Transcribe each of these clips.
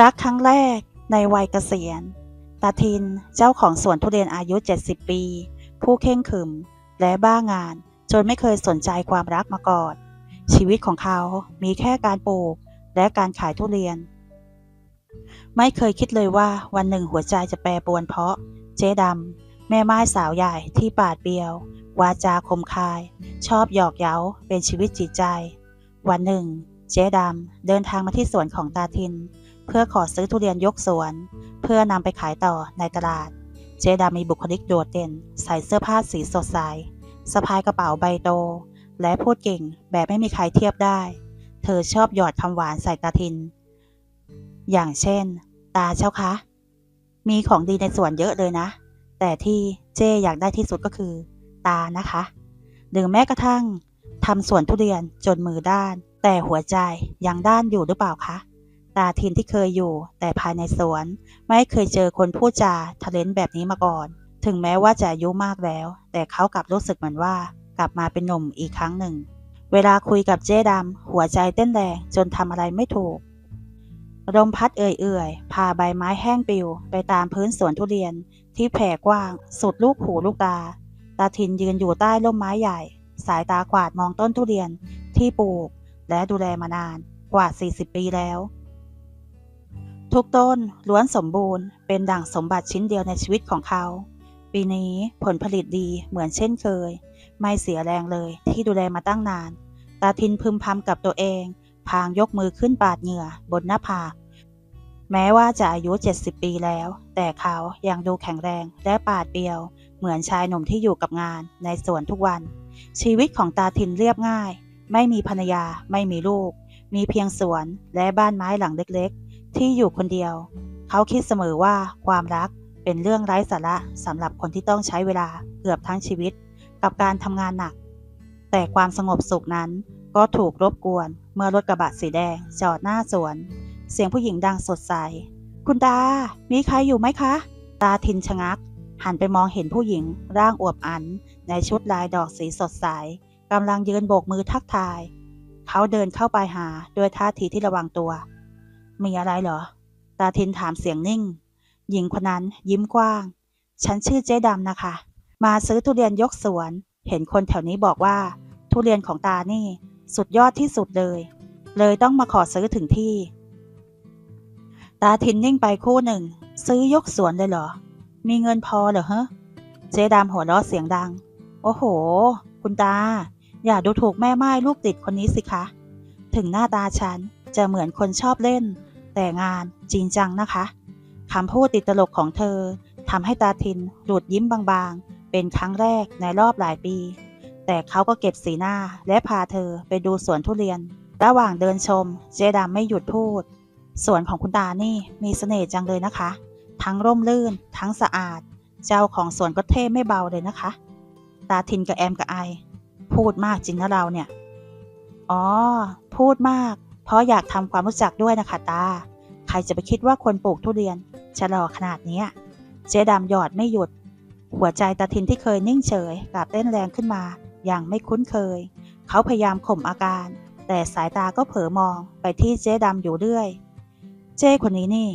รักครั้งแรกในวัยเกษียณ ตาทินเจ้าของสวนทุเรียนอายุ 70 ปี ผู้เข่งขึม และบ้างาน จนไม่เคยสนใจความรักมาก่อน ชีวิตของเขามีแค่การปลูกและการขายทุเรียน ไม่เคยคิดเลยว่าวันหนึ่งหัวใจจะแปรปรวนเพราะ เจ๊ดำแม่ไม้สาวใหญ่ที่ปาดเปรียว วาจาคมคาย ชอบหยอกเย้าเป็นชีวิตจิตใจ วันหนึ่ง เจ๊ดำเดินทางมาที่สวนของตาทิน เพื่อขอซื้อทุเรียนยกสวน เพื่อนำไปขายต่อในตลาด เจดำมีบุคลิกโดดเด่น ใส่เสื้อผ้าสีสดใสสะพายกระเป๋าใบโต และพูดเก่งแบบไม่มีใครเทียบได้ เธอชอบหยอดคำหวานใส่ตาทิน อย่างเช่น ตาเจ้าคะ มีของดีในสวนเยอะเลยนะ แต่ที่เจ้อยากได้ที่สุดก็คือ ตานะคะหรือแม้กระทั่งทำสวนทุเรียนจนมือด้าน แต่หัวใจยังด้านอยู่หรือเปล่าคะ ตาทินที่เคยอยู่ แต่ภายในสวน ไม่เคยเจอคนพูดจาทะเลนแบบนี้มาก่อน ถึงแม้ว่าจะอายุมากแล้ว แต่เขากลับรู้สึกเหมือนว่า กลับมาเป็นหนุ่มอีกครั้งหนึ่ง เวลาคุยกับเจ๊ดำหัวใจเต้นแรงจนทำอะไรไม่ถูกลมพัดเอื่อยๆ พาใบไม้แห้งปลิว ไปตามพื้นสวนทุเรียน ที่แผ่กว้าง สุดลูกหูลูกตา ตาทินยืนอยู่ใต้ร่มไม้ใหญ่ สายตากวาดมองต้นทุเรียนที่ปลูก และดูแลมานานกว่า 40 ปีแล้ว ทุกต้นล้วนสมบูรณ์เป็นดั่งสมบัติชิ้นเดียวในชีวิตของเขา ปีนี้ผลผลิตดีเหมือนเช่นเคย ไม่เสียแรงเลยที่ดูแลมาตั้งนาน ตาทินพึมพำกับตัวเอง พางยกมือขึ้นปาดเหงื่อบนหน้าผาก แม้ว่าจะอายุ 70 ปีแล้ว แต่เขายังดูแข็งแรงและปาดเปียว เหมือนชายหนุ่มที่อยู่กับงานในสวนทุกวัน ชีวิตของตาทินเรียบง่าย ไม่มีภรรยาไม่มีลูก มีเพียงสวนและบ้านไม้หลังเล็กๆ ที่อยู่คนเดียว เขาคิดเสมอว่าความรักเป็นเรื่องไร้สาระสำหรับคนที่ต้องใช้เวลาเกือบทั้งชีวิต กับการทำงานหนัก แต่ความสงบสุขนั้นก็ถูกรบกวนเมื่อรถกระบะสีแดงจอดหน้าสวน เสียงผู้หญิงดังสดใส คุณตา มีใครอยู่ไหมคะ ตาทินชะงัก หันไปมองเห็นผู้หญิง ร่างอวบอัน ในชุดลายดอกสีสดใสกำลังยืนโบกมือทักทาย เขาเดินเข้าไปหาด้วยท่าทีที่ระวังตัว มีอะไรเหรอ ตาทินถามเสียงนิ่ง หญิงคนนั้นยิ้มกว้าง ฉันชื่อเจ๊ดำนะคะ มาซื้อทุเรียนยกสวน เห็นคนแถวนี้บอกว่า ทุเรียนของตานี่ สุดยอดที่สุดเลย เลยต้องมาขอซื้อถึงที่ ตาทินนิ่งไปคู่หนึ่ง ซื้อยกสวนเลยเหรอ มีเงินพอเหรอฮะ เจ๊ดำหัวเราะเสียงดัง โอ้โห คุณตา อย่าดูถูกแม่ไม้ลูกติดคนนี้สิคะ ถึงหน้าตาฉันจะเหมือนคนชอบเล่น แต่งานจริงจังนะคะคำพูดติดตลกของเธอทำให้ตาทินหลุดยิ้มบางๆ เป็นครั้งแรกในรอบหลายปี แต่เขาก็เก็บสีหน้าและพาเธอไปดูสวนทุเรียน ระหว่างเดินชม เจดามไม่หยุดพูด สวนของคุณตานี่มีเสน่ห์จังเลยนะคะ ทั้งร่มรื่น ทั้งสะอาด เจ้าของสวนก็เท่ไม่เบาเลยนะคะ ตาทินกับแอมกับไอ พูดมากจริงนะเราเนี่ย อ๋อ พูดมาก เพราะอยากทำความรู้จักด้วยนะคะตา ใครจะไปคิดว่าคนปลูกทุเรียนจะลอขนาดนี้เจ๊ดำหยอดไม่หยุด หัวใจตาทินที่เคยนิ่งเฉยกลับเต้นแรงขึ้นมา อย่างไม่คุ้นเคย เขาพยายามข่มอาการ แต่สายตาก็เผลอมองไปที่เจ๊ดำอยู่เรื่อย เจ้คนนี้นี่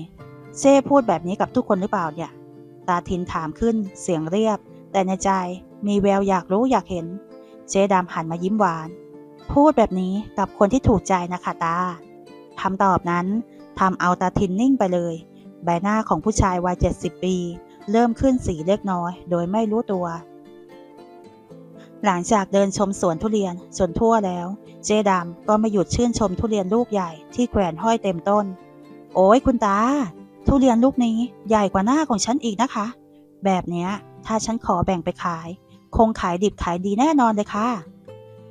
เจ้พูดแบบนี้กับทุกคนหรือเปล่าเนี่ย ตาทินถามขึ้นเสียงเรียบ แต่ในใจมีแววอยากรู้อยากเห็น เจ๊ดำหันมายิ้มหวาน พูดแบบนี้กับคนที่ถูกใจนะคะตาคำตอบนั้น ทำเอาตาทินนิ่งไปเลย ใบหน้าของผู้ชายวัย 70 ปี เริ่มขึ้นสีเล็กน้อย โดยไม่รู้ตัว หลังจากเดินชมสวนทุเรียนจนทั่วแล้ว เจดำก็ไม่หยุดชื่นชมทุเรียนลูกใหญ่ที่แขวนห้อยเต็มต้น โอ้ยคุณตา ทุเรียนลูกนี้ใหญ่กว่าหน้าของฉันอีกนะคะ แบบเนี้ยถ้าฉันขอแบ่งไปขาย คงขายดิบขายดีแน่นอนเลยค่ะ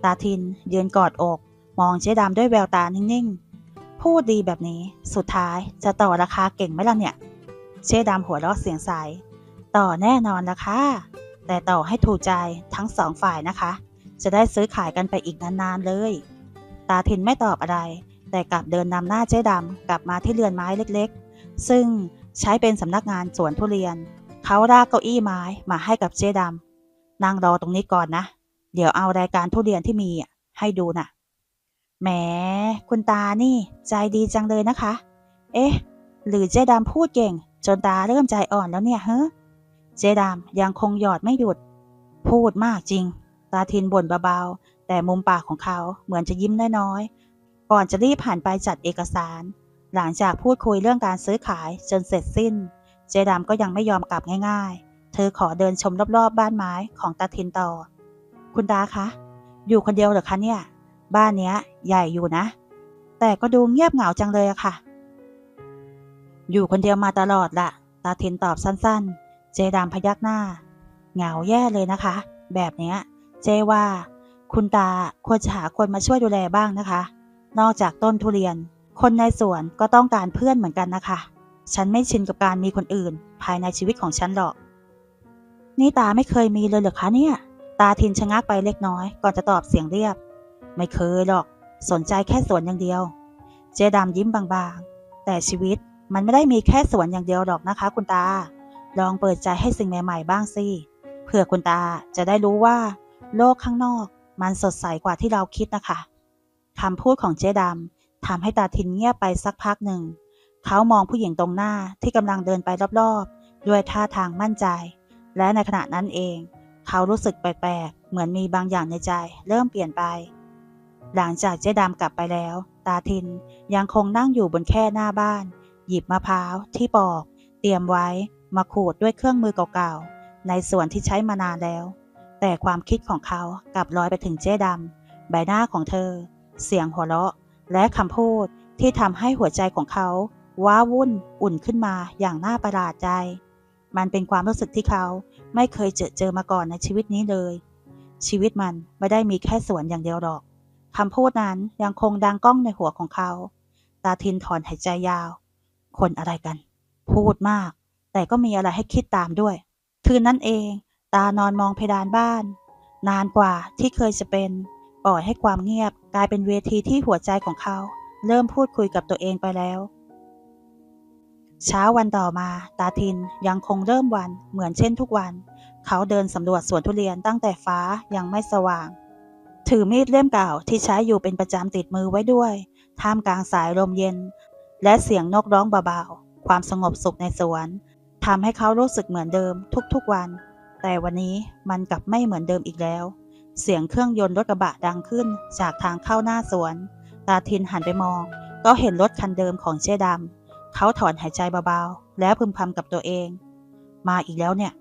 ตาทินยืนกอดอก มองเจ๊ดำด้วยแววตานิ่งๆ พูดดีแบบนี้ สุดท้ายจะต่อราคาเก่งไหมล่ะเนี่ยเจ๊ดำหัวเราะเสียงใส ต่อแน่นอนละคะ แต่ต่อให้ถูกใจทั้งสองฝ่ายนะคะ จะได้ซื้อขายกันไปอีกนานๆเลย ตาทินไม่ตอบอะไร แต่กลับเดินนำหน้าเจ๊ดำกลับมาที่เรือนไม้เล็กๆ ซึ่งใช้เป็นสำนักงานสวนทุเรียน เขาลากเก้าอี้ไม้มาให้กับเจ๊ดำนั่งรอตรงนี้ก่อนนะ เดี๋ยวเอารายการทุเรียนที่มีให้ดูน่ะ แหม คุณตานี่ ใจดีจังเลยนะคะ เอ๊ะ หรือเจ๊ดำพูดเก่ง จนตาเริ่มใจอ่อนแล้วเนี่ยเฮ้เจ๊ดำยังคงหยอดไม่หยุด พูดมากจริง ตาทินบ่นเบาๆ แต่มุมปากของเขาเหมือนจะยิ้มน้อยๆ ก่อนจะรีบผ่านไปจัดเอกสาร หลังจากพูดคุยเรื่องการซื้อขายจนเสร็จสิ้น เจดำก็ยังไม่ยอมกลับง่าย ๆ เธอขอเดินชมรอบๆบ้านไม้ของตาทินต่อ คุณตาคะ อยู่คนเดียวเหรอคะเนี่ย บ้านเนี้ย ใหญ่อยู่นะ แต่ก็ดูเงียบเหงาจังเลยอะค่ะ อยู่คนเดียวมาตลอดละตาทินตอบสั้นๆ เจดำพยักหน้า เหงาแย่เลยนะคะ แบบเนี้ย เจว่า คุณตาควรจะหาคนมาช่วยดูแลบ้างนะคะ นอกจากต้นทุเรียน คนในสวนก็ต้องการเพื่อนเหมือนกันนะคะ ฉันไม่ชินกับการมีคนอื่น ภายในชีวิตของฉันหรอก นี่ตาไม่เคยมีเลยเหรอคะเนี่ย ตาทินชะงักไปเล็กน้อย ก่อนจะตอบเสียงเรียบ ไม่เคยหรอก สนใจแค่สวนอย่างเดียว เจดำยิ้มบางๆ แต่ชีวิตมันไม่ได้มีแค่สวนอย่างเดียวหรอกนะคะ คุณตา ลองเปิดใจให้สิ่งใหม่ ๆ บ้างสิเผื่อคุณตาจะได้รู้ว่า โลกข้างนอกมันสดใสกว่าที่เราคิดนะคะคำพูดของเจดำทำให้ตาทินเงียบไปสักพักหนึ่ง เขามองผู้หญิงตรงหน้าที่กำลังเดินไปรอบๆ ด้วยท่าทางมั่นใจ และในขณะนั้นเอง เขารู้สึกแปลกๆ เหมือนมีบางอย่างในใจ เริ่มเปลี่ยนไป หลังจากเจ๊ดำกลับไปแล้ว ตาทินยังคงนั่งอยู่บนแค่หน้าบ้าน หยิบมะพร้าวที่ปอก เตรียมไว้มาขูดด้วยเครื่องมือเก่าๆ ในส่วนที่ใช้มานานแล้ว แต่ความคิดของเขากลับลอยไปถึงเจ๊ดำใบหน้าของเธอ เสียงหัวเราะ และคำพูดที่ทำให้หัวใจของเขา ว้าวุ่นอุ่นขึ้นมาอย่างน่าประหลาดใจ มันเป็นความรู้สึกที่เขาไม่เคยเจอเจอมาก่อนในชีวิตนี้เลย ชีวิตมันไม่ได้มีแค่สวนอย่างเดียวหรอก คำพูดนั้นยังคงดังก้องในหัวของเขา ตาทินถอนหายใจยาว คนอะไรกัน พูดมาก แต่ก็มีอะไรให้คิดตามด้วย คืนนั้นเอง ตานอนมองเพดานบ้าน นานกว่าที่เคยจะเป็น ปล่อยให้ความเงียบกลายเป็นเวทีที่หัวใจของเขา เริ่มพูดคุยกับตัวเองไปแล้ว เช้าวันต่อมา ตาทินยังคงเริ่มวันเหมือนเช่นทุกวัน เขาเดินสำรวจสวนทุเรียนตั้งแต่ฟ้ายังไม่สว่าง ถือมีดเล่มเก่าที่ใช้อยู่เป็นประจำติดมือไว้ด้วย ท่ามกลางสายลมเย็น และเสียงนกร้องเบาๆ ความสงบสุขในสวนทำให้เขารู้สึกเหมือนเดิมทุกๆวัน แต่วันนี้มันกลับไม่เหมือนเดิมอีกแล้ว เสียงเครื่องยนต์รถกระบะดังขึ้นจากทางเข้าหน้าสวน ตาทินหันไปมอง ก็เห็นรถคันเดิมของเจ๊ดำเขาถอนหายใจเบาๆ แล้วพึมพำกับตัวเอง มาอีกแล้วเนี่ย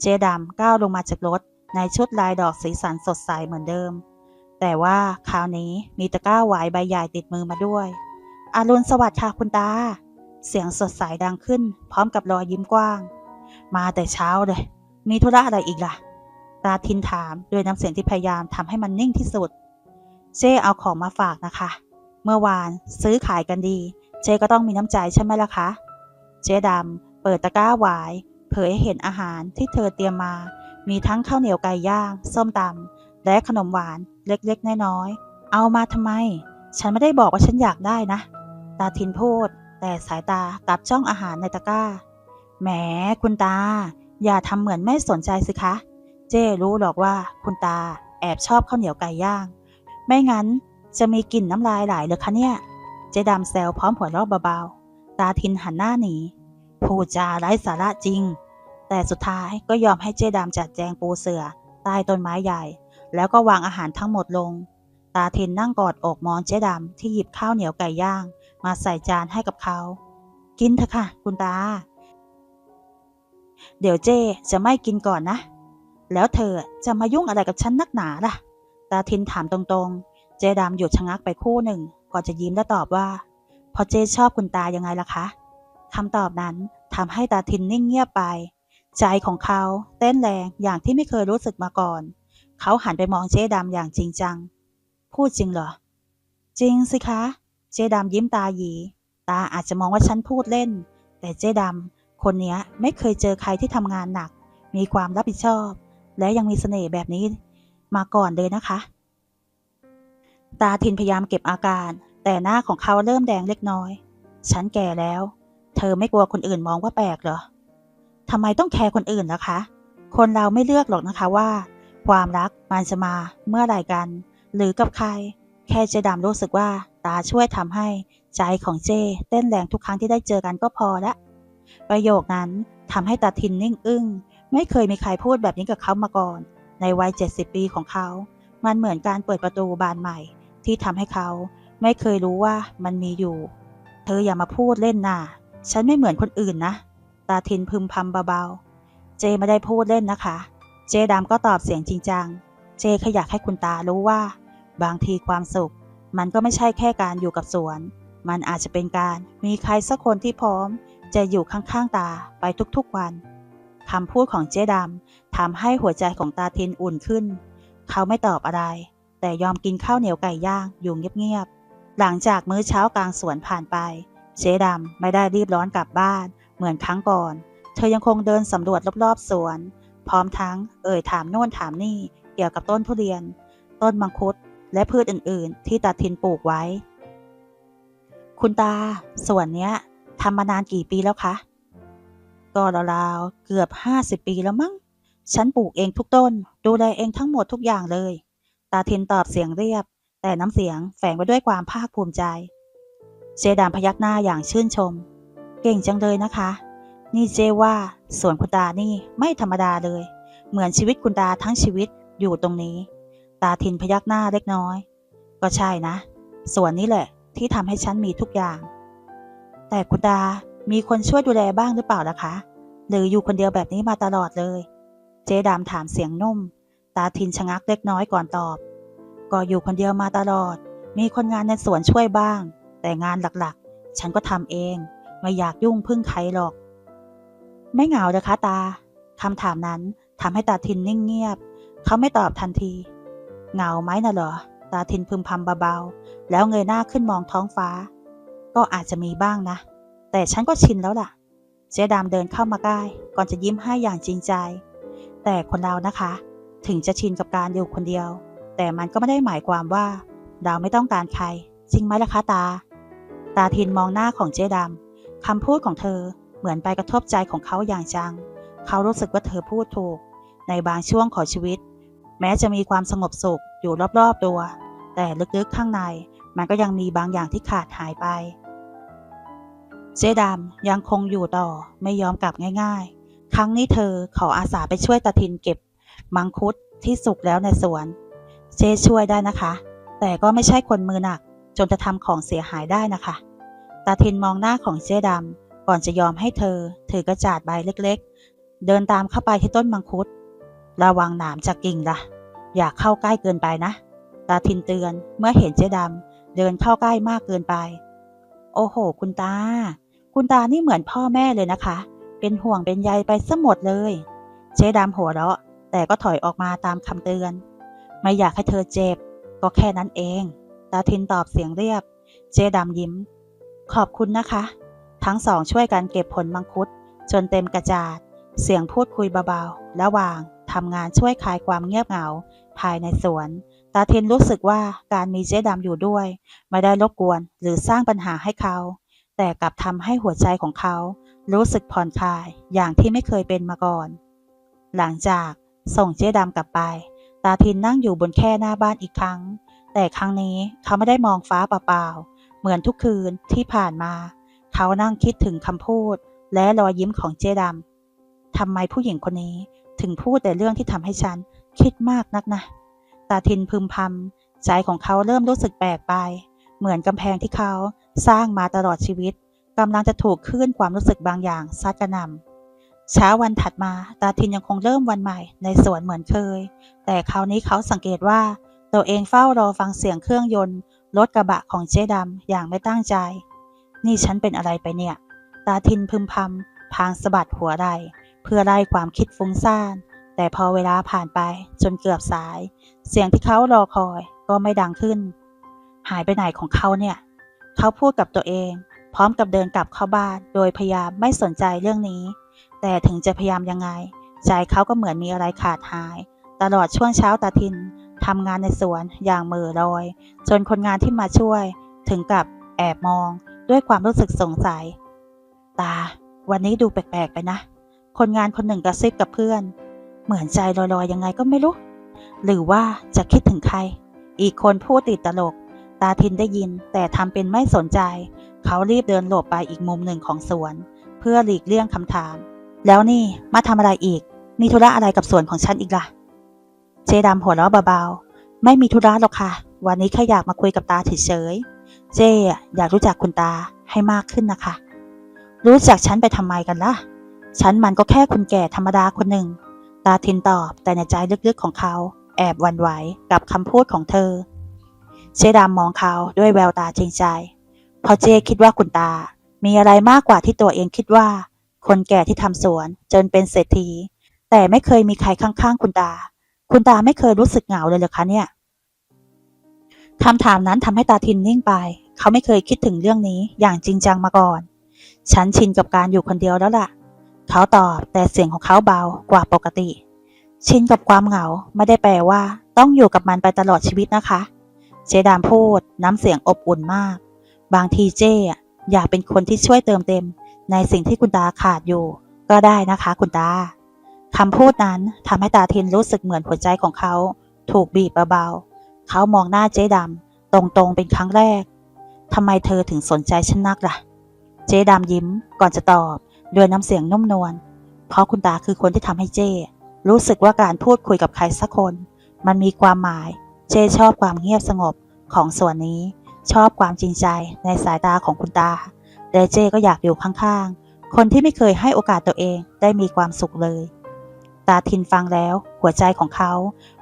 เจดำก้าวลงมาจากรถในชุดลายดอกสีสันสดใสเหมือนเดิม แต่ว่าคราวนี้มีตะกร้าหวายใบใหญ่ติดมือมาด้วย อารุณสวัสดิ์ค่ะคุณตา เสียงสดใสดังขึ้น พร้อมกับรอยยิ้มกว้าง มาแต่เช้าเลย มีธุระอะไรอีกล่ะ ตาทินถามด้วยน้ำเสียงที่พยายามทำให้มันนิ่งที่สุด เจ้เอาของมาฝากนะคะ เมื่อวานซื้อขายกันดี เจ๊ก็ต้องมีน้ำใจใช่ไหมล่ะคะ เจ๊ดำเปิดตะกร้าหวาย เผยให้เห็นอาหารที่เธอเตรียมมา มีทั้งข้าวเหนียวไก่ย่าง ส้มตำ และขนมหวานเล็กๆ น้อยๆ เอามาทำไม ฉันไม่ได้บอกว่าฉันอยากได้นะ ตาทินพูด แต่สายตากลับจ้องอาหารในตะกร้า แหมคุณตา อย่าทำเหมือนไม่สนใจสิคะ เจ้รู้หรอกว่าคุณตาแอบชอบข้าวเหนียวไก่ย่าง ไม่งั้นจะมีกลิ่นน้ำลายไหลเลยคะเนี่ย เจดำแซวพร้อมหัวเราะเบาๆ ตาทินหันหน้าหนีพูดจาไร้สาระจริง แต่สุดท้ายก็ยอมให้เจดำจัดแจงปูเสือใต้ต้นไม้ใหญ่ แล้วก็วางอาหารทั้งหมดลง ตาทินนั่งกอดอกมองเจดำที่หยิบข้าวเหนียวไก่ย่าง มาใส่จานให้กับเขา กินเถอะค่ะ คุณตา เดี๋ยวเจจะไม่กินก่อนนะ แล้วเธอจะมายุ่งอะไรกับฉันนักหนาล่ะ ตาทินถามตรงๆ เจดำหยุดชะงักไปคู่หนึ่ง ก่อนจะยิ้มและตอบว่า พอเจชอบคุณตายังไงล่ะคะคำตอบนั้นทำให้ตาทินนิ่งเงียบไป ใจของเขาเต้นแรงอย่างที่ไม่เคยรู้สึกมาก่อน เขาหันไปมองเจดำอย่างจริงจัง พูดจริงเหรอ จริงสิคะ เจดำยิ้มตาหยี ตาอาจจะมองว่าฉันพูดเล่น แต่เจดำคนนี้ไม่เคยเจอใครที่ทำงานหนัก มีความรับผิดชอบ และยังมีเสน่ห์แบบนี้ มาก่อนเลยนะคะ ตาทินพยายามเก็บอาการ แต่หน้าของเขาเริ่มแดงเล็กน้อย ฉันแก่แล้ว เธอไม่กลัวคนอื่นมองว่าแปลกเหรอทำไมต้องแคร์คนอื่นล่ะคะ คนเราไม่เลือกหรอกนะคะว่า ความรักมันจะมาเมื่อไหร่กัน หรือกับใคร แค่เจดำรู้สึกว่าตาช่วยทำให้ใจของเจ้เต้นแรงทุกครั้งที่ได้เจอกันก็พอละ ประโยคนั้นทำให้ตาทินนิ่งอึ้ง ไม่เคยมีใครพูดแบบนี้กับเขามาก่อน ในวัย 70 ปีของเขา มันเหมือนการเปิดประตูบานใหม่ ที่ทำให้เขาไม่เคยรู้ว่ามันมีอยู่ เธออย่ามาพูดเล่นน่ะ ฉันไม่เหมือนคนอื่นนะ ตาทินพึมพำเบาๆ เจไม่ได้พูดเล่นนะคะ เจดำก็ตอบเสียงจริงจัง เจแค่อยากให้คุณตารู้ว่า บางทีความสุข มันก็ไม่ใช่แค่การอยู่กับสวน มันอาจจะเป็นการมีใครสักคนที่พร้อม จะอยู่ข้างๆตาไปทุกๆวันคำพูดของเจดำทำให้หัวใจของตาทินอุ่นขึ้น เขาไม่ตอบอะไร แต่ยอมกินข้าวเหนียวไก่ย่างอยู่เงียบๆ หลังจากมื้อเช้ากลางสวนผ่านไป เจดำไม่ได้รีบร้อนกลับบ้าน เหมือนครั้งก่อน เธอยังคงเดินสำรวจรอบๆสวน พร้อมทั้งเอ่ยถามโน่นถามนี่เกี่ยวกับต้นทุเรียน ต้นมังคุดและพืชอื่นๆ ที่ตาทินปลูกไว้ คุณตาส่วนเนี้ยทำมานานกี่ปีแล้วคะก็ราวๆเกือบห้าสิบปีแล้วมั้ง ฉันปลูกเองทุกต้น ดูแลเองทั้งหมดทุกอย่างเลย ตาทินตอบเสียงเรียบ แต่น้ำเสียงแฝงไปด้วยความภาคภูมิใจเจดามพยักหน้าอย่างชื่นชม เก่งจังเลยนะคะ นี่เจว่าสวนคุณตานี่ไม่ธรรมดาเลย เหมือนชีวิตคุณตาทั้งชีวิตอยู่ตรงนี้ ตาทินพยักหน้าเล็กน้อย ก็ใช่นะ ส่วนนี้แหละที่ทำให้ฉันมีทุกอย่าง แต่คุณตามีคนช่วยดูแลบ้างหรือเปล่าล่ะคะ หรืออยู่คนเดียวแบบนี้มาตลอดเลย เจ๊ดำถามเสียงนุ่ม ตาทินชะงักเล็กน้อยก่อนตอบ ก็อยู่คนเดียวมาตลอด มีคนงานในสวนช่วยบ้าง แต่งานหลักๆ ฉันก็ทำเอง ไม่อยากยุ่งพึ่งใครหรอก ไม่เหงาเลยคะตาคำถามนั้นทำให้ตาทินนิ่งเงียบ เขาไม่ตอบทันที เหงาไหมน่ะเหรอ ตาทินพึมพำเบาๆ แล้วเงยหน้าขึ้นมองท้องฟ้า ก็อาจจะมีบ้างนะ แต่ฉันก็ชินแล้วล่ะเจ๊ดำเดินเข้ามาใกล้ ก่อนจะยิ้มให้อย่างจริงใจ แต่คนเรานะคะ ถึงจะชินกับการอยู่คนเดียว แต่มันก็ไม่ได้หมายความว่า เราไม่ต้องการใคร จริงไหมล่ะคะตา ตาทินมองหน้าของเจ๊ดำคำพูดของเธอ เหมือนไปกระทบใจของเขาอย่างจัง เขารู้สึกว่าเธอพูดถูก ในบางช่วงของชีวิต แม้จะมีความสงบสุขอยู่รอบๆตัว แต่ลึกๆข้างในมันก็ยังมีบางอย่างที่ขาดหายไป เจ๊ดำยังคงอยู่ต่อไม่ยอมกลับง่าย ๆ ครั้งนี้เธอขออาสาไปช่วยตาทินเก็บ มังคุดที่สุกแล้วในสวน เจช่วยได้นะคะ แต่ก็ไม่ใช่คนมือหนักจนจะทำของเสียหายได้นะคะ ตาทินมองหน้าของเจ๊ดำ ก่อนจะยอมให้เธอถือกระจาดใบเล็กๆ เดินตามเข้าไปที่ต้นมังคุด ระวังหนามจากกิ่งละ่ะ อย่าเข้าใกล้เกินไปนะ ตาทินเตือนเมื่อเห็นเจ๊ดำเดินเข้าใกล้มากเกินไป โอ้โห คุณตา คุณตานี่เหมือนพ่อแม่เลยนะคะ เป็นห่วงเป็นใยไปซะหมดเลย เจ๊ดำหัวเราะ แต่ก็ถอยออกมาตามคำเตือน ไม่อยากให้เธอเจ็บ ก็แค่นั้นเอง ตาทินตอบเสียงเรียบ เจ๊ดำยิ้ม ขอบคุณนะคะ ทั้งสองช่วยกันเก็บผลมังคุด จนเต็มกระจาด เสียงพูดคุยเบาๆ ระหว่างทำงานช่วยคลายความเงียบเหงา ภายในสวน ตาเทนรู้สึกว่าการมีเจ๊ดำอยู่ด้วย ไม่ได้รบกวนหรือสร้างปัญหาให้เขา แต่กลับทำให้หัวใจของเขา รู้สึกผ่อนคลายอย่างที่ไม่เคยเป็นมาก่อน หลังจากส่งเจ๊ดำกลับไป ตาทินนั่งอยู่บนแค่หน้าบ้านอีกครั้ง แต่ครั้งนี้เขาไม่ได้มองฟ้าเปล่าๆ เหมือนทุกคืนที่ผ่านมา เขานั่งคิดถึงคำพูด และรอยยิ้มของเจ๊ดำทำไมผู้หญิงคนนี้ถึงพูดแต่เรื่องที่ทำให้ฉันคิดมากนักนะ ตาทินพึมพำใจของเขาเริ่มรู้สึกแปลกไป เหมือนกำแพงที่เขาสร้างมาตลอดชีวิตกำลังจะถูกคลื่นความรู้สึกบางอย่างซัดกระหน่ำเช้าวันถัดมาตาทินยังคงเริ่มวันใหม่ในสวนเหมือนเคย แต่คราวนี้เขาสังเกตว่าตัวเองเฝ้ารอฟังเสียงเครื่องยนต์รถกระบะของเจ๊ดำอย่างไม่ตั้งใจ นี่ฉันเป็นอะไรไปเนี่ย ตาทินพึมพำพางสะบัดหัวไหลเพื่อไล่ความคิดฟุ้งซ่าน แต่พอเวลาผ่านไปจนเกือบสาย เสียงที่เขารอคอยก็ไม่ดังขึ้น หายไปไหนของเขาเนี่ย เขาพูดกับตัวเอง พร้อมกับเดินกลับเข้าบ้าน โดยพยายามไม่สนใจเรื่องนี้ แต่ถึงจะพยายามยังไง ใจเขาก็เหมือนมีอะไรขาดหาย ตลอดช่วงเช้าตาทินทำงานในสวนอย่างมือลอย จนคนงานที่มาช่วย ถึงกับแอบมอง ด้วยความรู้สึกสงสัย ตา วันนี้ดูแปลกๆไปนะ คนงานคนหนึ่งกระซิบกับเพื่อน เหมือนใจลอยๆยังไงก็ไม่รู้ หรือว่าจะคิดถึงใคร อีกคนพูดติดตลก ตาทินได้ยินแต่ทำเป็นไม่สนใจ เขารีบเดินหลบไปอีกมุมหนึ่งของสวน เพื่อหลีกเลี่ยงคำถาม แล้วนี่มาทำอะไรอีก มีธุระอะไรกับสวนของฉันอีกล่ะ เจดำหัวเราะเบาๆ ไม่มีธุระหรอกค่ะ วันนี้แค่อยากมาคุยกับตาเฉยๆ เจอะอยากรู้จักคุณตาให้มากขึ้นนะคะ รู้จักฉันไปทำไมกันล่ะ ฉันมันก็แค่คนแก่ธรรมดาคนหนึ่ง ตาทินตอบแต่ในใจลึกๆของเขา แอบวันไหวกับคำพูดของเธอ เจดามมองเขาด้วยแววตาจริงใจพราะเจคิดว่าคุณตา มีอะไรมากกว่าที่ตัวเองคิดว่า คนแก่ที่ทำสวนจนเป็นเศรษฐี แต่ไม่เคยมีใครข้างๆคุณตา คุณตาไม่เคยรู้สึกเหงาเลยเหรอคะเนี่ยคำถามนั้นทำให้ตาทินนิ่งไป เขาไม่เคยคิดถึงเรื่องนี้อย่างจริงจังมาก่อน ฉันชินกับการอยู่คนเดียวแล้วล่ะ เขาตอบแต่เสียงของเขาเบากว่าปกติ ชินกับความเหงาไม่ได้แปลว่า ต้องอยู่กับมันไปตลอดชีวิตนะคะ เจดามพูดน้ำเสียงอบอุ่นมาก บางทีเจ้อยากเป็นคนที่ช่วยเติมเต็ม ในสิ่งที่คุณตาขาดอยู่ ก็ได้นะคะ คุณตาคำพูดนั้นทำให้ตาทินรู้สึกเหมือนหัวใจของเขา ถูกบีบเบาๆ เขามองหน้าเจ๊ดำตรงๆเป็นครั้งแรก ทำไมเธอถึงสนใจฉันนักล่ะ เจ๊ดำยิ้มก่อนจะตอบด้วยน้ำเสียงนุ่มนวล เพราะคุณตาคือคนที่ทำให้เจ้รู้สึกว่าการพูดคุยกับใครสักคน มันมีความหมาย เจ้ชอบความเงียบสงบของส่วนนี้ ชอบความจริงใจในสายตาของคุณตา และเจ้ก็อยากอยู่ข้างๆ คนที่ไม่เคยให้โอกาสตัวเองได้มีความสุขเลย ตาทินฟังแล้วหัวใจของเขา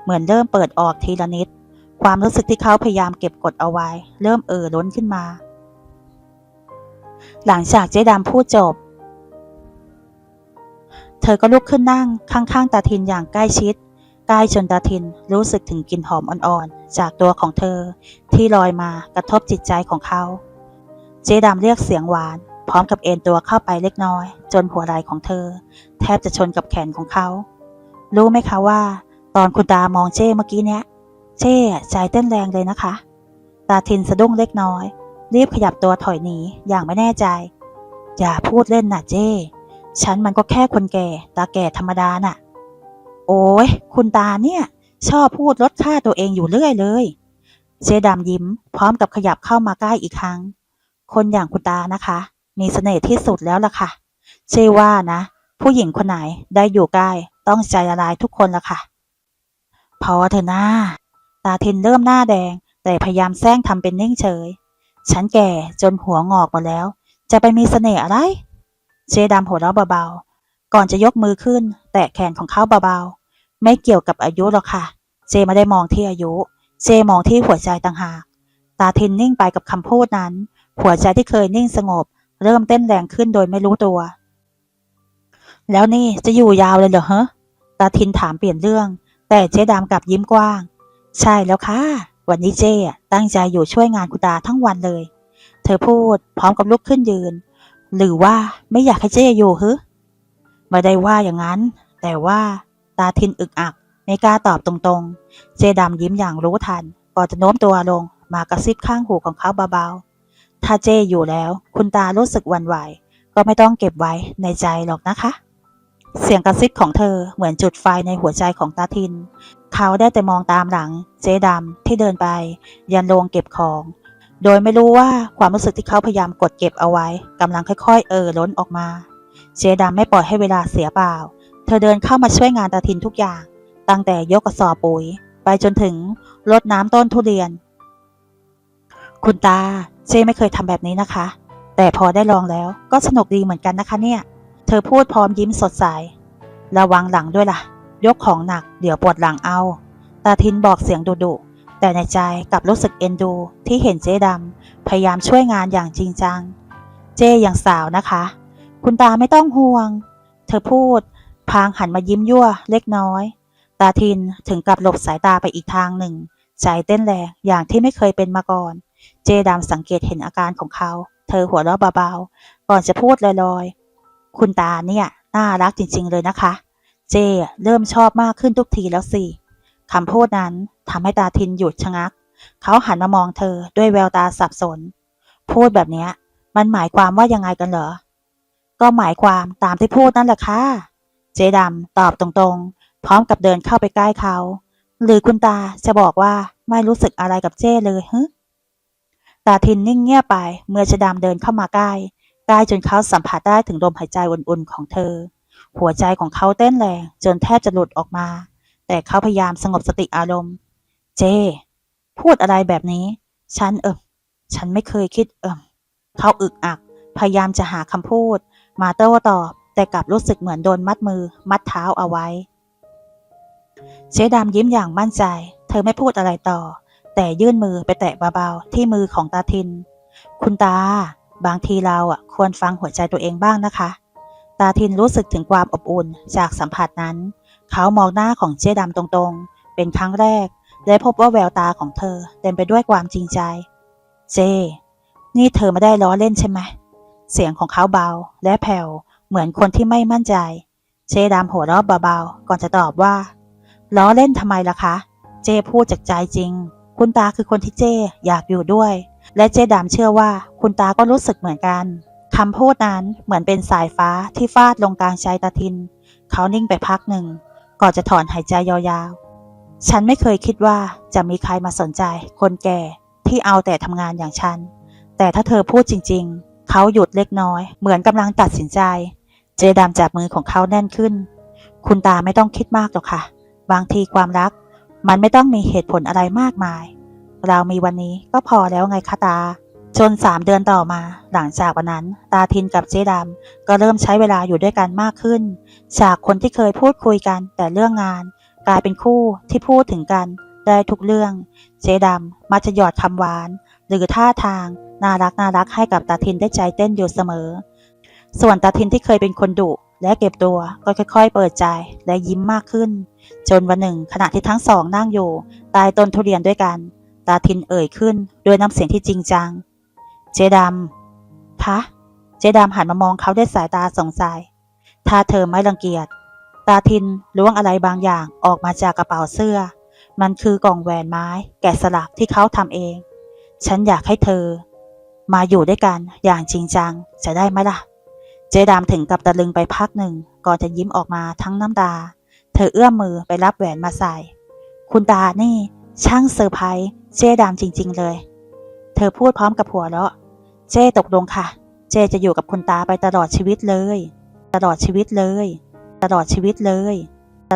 เหมือนเริ่มเปิดออกทีละนิด ความรู้สึกที่เขาพยายามเก็บกดเอาไว้ เริ่มเอ่อล้นขึ้นมา หลังจากเจ๊ดำพูดจบ เธอก็ลุกขึ้นนั่งข้างๆตาทินอย่างใกล้ชิด ใกล้จนตาทินรู้สึกถึงกลิ่นหอมอ่อนๆ จากตัวของเธอที่ลอยมากระทบจิตใจของเขา เจ๊ดำเรียกเสียงหวาน พร้อมกับเอ็นตัวเข้าไปเล็กน้อย จนหัวไหล่ของเธอ แทบจะชนกับแขนของเขา รู้ไหมคะว่า ตอนคุณตามองเจ้เมื่อกี้เนี้ย เจ้ใจเต้นแรงเลยนะคะ ตาทินสะดุ้งเล็กน้อย รีบขยับตัวถอยหนีอย่างไม่แน่ใจ อย่าพูดเล่นนะเจ้ ฉันมันก็แค่คนแก่ ตาแก่ธรรมดาน่ะ โอ้ยคุณตาเนี่ย ชอบพูดลดค่าตัวเองอยู่เรื่อยเลย เจดำยิ้ม พร้อมกับขยับเข้ามาใกล้อีกครั้ง คนอย่างคุณตานะคะ มีเสน่ห์ที่สุดแล้วล่ะค่ะ เชื่อว่านะ ผู้หญิงคนไหนได้อยู่ใกล้ต้องใจละลายทุกคนละค่ะพอเถอะนะ ตาทินเริ่มหน้าแดง แต่พยายามแซงทำเป็นนิ่งเฉย ฉันแก่จนหัวงอกหมดแล้ว จะไปมีเสน่ห์อะไรเจดำหัวเราะเบาๆ ก่อนจะยกมือขึ้น แตะแขนของเขาเบาๆ ไม่เกี่ยวกับอายุหรอกค่ะ เจไม่ได้มองที่อายุ เจมองที่หัวใจต่างหาก ตาทินนิ่งไปกับคำพูดนั้น หัวใจที่เคยนิ่งสงบ เริ่มเต้นแรงขึ้นโดยไม่รู้ตัว แล้วนี่จะอยู่ยาวเลยเหรอฮะตาทินถามเปลี่ยนเรื่อง แต่เจ๊ดำกลับยิ้มกว้าง ใช่แล้วค่ะ วันนี้เจ๊อะตั้งใจอยู่ช่วยงานคุณตาทั้งวันเลย เธอพูดพร้อมกับลุกขึ้นยืน หรือว่าไม่อยากให้เจ๊อยู่ฮึไม่ได้ว่าอย่างนั้น แต่ว่าตาทินอึกอัก ไม่กล้าตอบตรงๆ เจดำยิ้มอย่างรู้ทัน ก่อนจะโน้มตัวลงมากระซิบข้างหูของเขาเบาๆ ถ้าเจอยู่แล้ว คุณตารู้สึกวันไหว ก็ไม่ต้องเก็บไว้ในใจหรอกนะคะ เสียงกระซิบของเธอเหมือนจุดไฟในหัวใจของตาทิน เขาได้แต่มองตามหลังเจ๊ดำที่เดินไป ยันโรงเก็บของ โดยไม่รู้ว่าความรู้สึกที่เขาพยายามกดเก็บเอาไว้กำลังค่อยๆ เอ่อล้นออกมาเจดำไม่ปล่อยให้เวลาเสียเปล่า เธอเดินเข้ามาช่วยงานตาทินทุกอย่าง ตั้งแต่ยกกระสอบปุ๋ย ไปจนถึงรดน้ำต้นทุเรียน คุณตาเจไม่เคยทำแบบนี้นะคะ แต่พอได้ลองแล้วก็สนุกดีเหมือนกันนะคะเนี่ย ธอพูดพร้อมยิ้มสดใส ระวังหลังด้วยล่ะ ยกของหนักเดี๋ยวปวดหลังเอา ตาทินบอกเสียงดุดุแต่ในใจกลับรู้สึกเอ็นดูที่เห็นเจ๊ดำพยายามช่วยงานอย่างจริงจัง เจ๊ยังสาวนะคะ คุณตาไม่ต้องห่วง เธอพูด พางหันมายิ้มยั่วเล็กน้อย ตาทินถึงกับหลบสายตาไปอีกทางหนึ่ง ใจเต้นแรงอย่างที่ไม่เคยเป็นมาก่อน เจดำสังเกตเห็นอาการของเขา เธอหัวเราะเบาๆ ก่อนจะพูดลอยๆ คุณตาเนี่ย น่ารักจริง ๆ เลยนะคะ เจเริ่มชอบมากขึ้นทุกทีแล้วสิคำพูดนั้นทำให้ตาทินหยุดชะงัก เขาหันมามองเธอด้วยแววตาสับสน พูดแบบนี้มันหมายความว่ายังไงกันเหรอ ก็หมายความตามที่พูดนั่นแหละค่ะ เจดำตอบตรงๆ พร้อมกับเดินเข้าไปใกล้เขา หรือคุณตาจะบอกว่าไม่รู้สึกอะไรกับเจ้เลยฮะตาทินนิ่งเงียบไป เมื่อเจดามเดินเข้ามาใกล้ กล้จนเขาสัมผัสได้ถึงลมหายใจอุ่นๆของเธอ หัวใจของเขาเต้นแรงจนแทบจะหลุดออกมา แต่เขาพยายามสงบสติอารมณ์ เจ พูดอะไรแบบนี้ ฉันเอิมฉันไม่เคยคิดเอิมเขาอึกอัก พยายามจะหาคำพูด มาโต้ตอบ แต่กลับรู้สึกเหมือนโดนมัดมือ มัดเท้าเอาไว้เจ๊ดำยิ้มอย่างมั่นใจ เธอไม่พูดอะไรต่อ แต่ยื่นมือไปแตะเบาๆที่มือของตาทิน คุณตา บางทีเราอะควรฟังหัวใจตัวเองบ้างนะคะ ตาทินรู้สึกถึงความอบอุ่นจากสัมผัสนั้น เขามองหน้าของเจ๊ดำตรงๆ เป็นครั้งแรก และพบว่าแววตาของเธอเต็มไปด้วยความจริงใจ เจ นี่เธอไม่ได้ล้อเล่นใช่ไหม เสียงของเขาเบาและแผ่วเหมือนคนที่ไม่มั่นใจ เจดำหัวเราะเบาๆ ก่อนจะตอบว่า ล้อเล่นทำไมล่ะคะ เจพูดจากใจจริง คุณตาคือคนที่เจอยากอยู่ด้วย และเจดำเชื่อว่าคุณตาก็รู้สึกเหมือนกันคำพูดนั้นเหมือนเป็นสายฟ้าที่ฟาดลงกลางใจตาทิน เขานิ่งไปพักหนึ่ง ก่อนจะถอนหายใจยาวๆ ฉันไม่เคยคิดว่าจะมีใครมาสนใจคนแก่ที่เอาแต่ทำงานอย่างฉัน แต่ถ้าเธอพูดจริงๆ เขาหยุดเล็กน้อย เหมือนกำลังตัดสินใจ เจดำจับมือของเขาแน่นขึ้น คุณตาไม่ต้องคิดมากหรอกค่ะ บางทีความรัก มันไม่ต้องมีเหตุผลอะไรมากมาย เรามีวันนี้ก็พอแล้วไงคะตา จนสามเดือนต่อมา หลังจากวันนั้น ตาทินกับเจดำก็เริ่มใช้เวลาอยู่ด้วยกันมากขึ้น จากคนที่เคยพูดคุยกันแต่เรื่องงาน กลายเป็นคู่ที่พูดถึงกันได้ทุกเรื่อง เจดำมักจะหยอดคำหวาน หรือท่าทางน่ารักน่ารักให้กับตาทินได้ใจเต้นอยู่เสมอ ส่วนตาทินที่เคยเป็นคนดุและเก็บตัวก็ค่อย ๆ เปิดใจและยิ้มมากขึ้น จนวันหนึ่งขณะที่ทั้งสองนั่งอยู่ใต้ต้นทุเรียนด้วยกัน ตาทินเอ่ยขึ้นด้วยน้ำเสียงที่จริงจัง เจดำคะเจดำหันมามองเขาด้วยสายตาสงสัยถ้าเธอไม่รังเกียจ ตาทินล้วงอะไรบางอย่างออกมาจากกระเป๋าเสื้อ มันคือกล่องแหวนไม้ แกะสลักที่เขาทำเอง ฉันอยากให้เธอ มาอยู่ด้วยกันอย่างจริงจังจะได้ไหมล่ะ เจดามถึงกับตะลึงไปพักหนึ่ง ก่อนจะยิ้มออกมาทั้งน้ำตา เธอเอื้อมมือไปรับแหวนมาใส่ คุณตานี่ ช่างเซอร์ไพรส์ เจ้ดามจริง ๆ เลย เธอพูดพร้อมกับหัวเราะ เจ้ตกลงค่ะ เจ้จะอยู่กับคุณตาไปตลอดชีวิตเลย ตลอดชีวิตเลย ตลอดชีวิตเลย